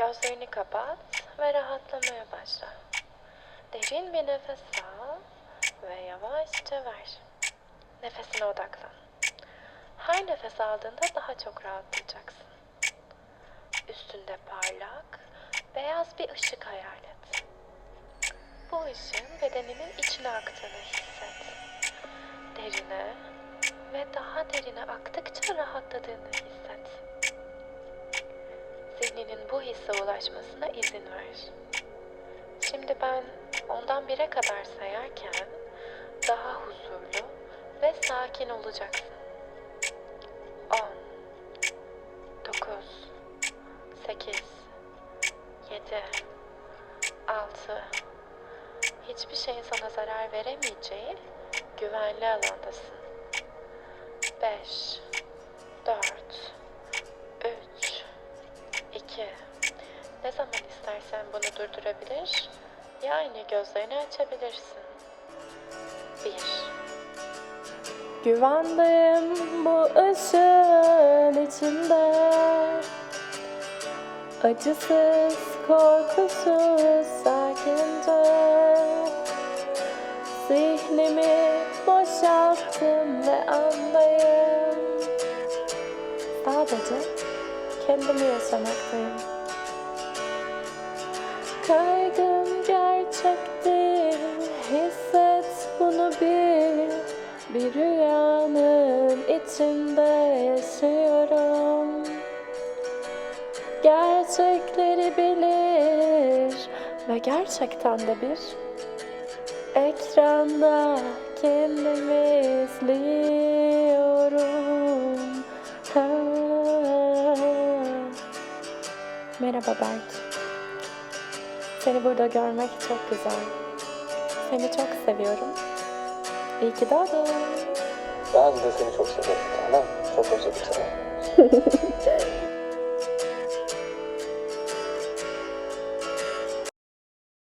Gözlerini kapat ve rahatlamaya başla. Derin bir nefes al ve yavaşça ver. Nefesine odaklan. Her nefes aldığında daha çok rahatlayacaksın. Üstünde parlak, beyaz bir ışık hayal et. Bu ışığın bedeninin içine aktığını hisset. Derine ve daha derine aktıkça rahatladığını hisset. Bu hisse ulaşmasına izin ver. Şimdi ben ondan bire kadar sayarken daha huzurlu ve sakin olacaksın. 10 9 8 7 6 Hiçbir şeyin sana zarar veremeyeceği güvenli alandasın. 5 4 istersen bunu durdurabilir, yani gözlerini açabilirsin. 1 Güvendim bu ışığın içinde. Acısız, korkusuz, sakince. Zihnimi boşalttım ve andayım. Sadece kendimi yaşamaktayım Kaygım gerçekti Hisset bunu bil Bir rüyanın içinde yaşıyorum Gerçekleri bilir Ve gerçekten de bir Ekranda kendimi izliyorum ha. Merhaba Berk. Seni burada görmek çok güzel. Seni çok seviyorum. İyi ki doğdun. Ben de seni çok seviyorum. Tamam Çok özledim seni.